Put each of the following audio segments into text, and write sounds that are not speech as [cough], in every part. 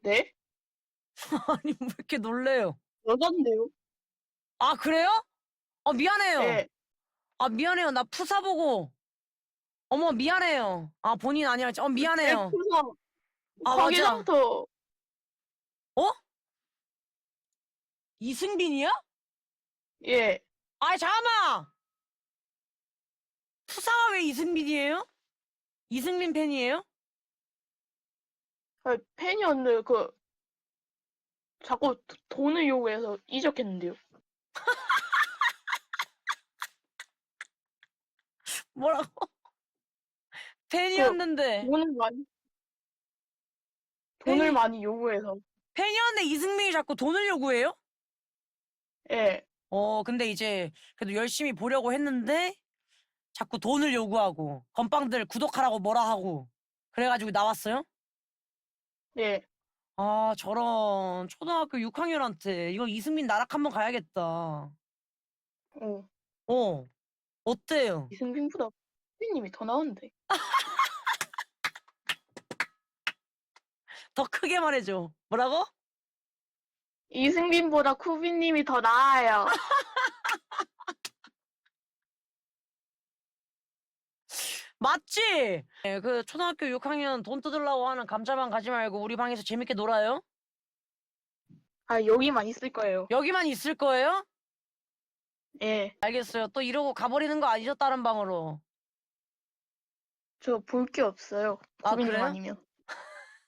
네? [laughs] 아니, 왜 이렇게 놀래요? 여잔데요? 아, 그래요? 어, 미안해요. 네. 아, 미안해요. 나 푸사 보고. 어머, 미안해요. 아, 본인 아니라, 어, 미안해요. 푸사. 아, 맞아. 거기서부터 이승빈이야? 예. 아, 잠깐만! 푸사가 왜 이승빈이에요? 이승민 팬이에요? 아, 팬이었는데 그 자꾸 도- 돈을 요구해서 이적했는데요. [laughs] 뭐라고? 팬이었는데, 돈을 많이 돈을 팬이- 많이 요구해서. 팬이었는데 이승민이 자꾸 돈을 요구해요? 예. 어, 근데 이제 그래도 열심히 보려고 했는데 자꾸 돈을 요구하고 건빵들 구독하라고 뭐라 하고 그래가지고 나왔어요? 예. 아, 저런 초등학교 6학년한테 이거 이승민 나락 한번 가야겠다. 어. 어, 어때요? 이승빈보다 팬님이 더 나은데. 더 크게 말해줘. 뭐라고? 이승빈보다 쿠비님이 더 나아요. [laughs] 맞지? 네, 그 초등학교 6학년 돈 뜯으려고 하는 감자만 가지 말고 우리 방에서 재밌게 놀아요. 아 여기만 있을 거예요. 여기만 있을 거예요? 예. 알겠어요. 또 이러고 가버리는 거 아니죠? 다른 방으로. 저 볼 게 없어요. 아, 그래요? 아니면. [laughs]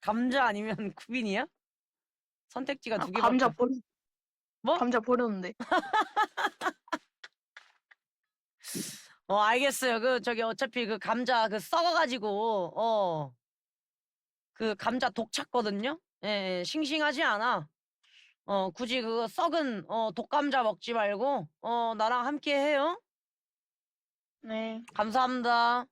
감자 아니면 쿠빈이야? 선택지가 아, 두 개밖에 감자 없- 버려. 뭐? 감자 버렸는데. [laughs] 어, 알겠어요. 그, 저기, 어차피 그 감자 그 썩어가지고, 어, 그 감자 독 찼거든요? 예, 예, 싱싱하지 않아. 어, 굳이 그거 썩은, 어, 독감자 먹지 말고, 어, 나랑 함께 해요. 네. 감사합니다.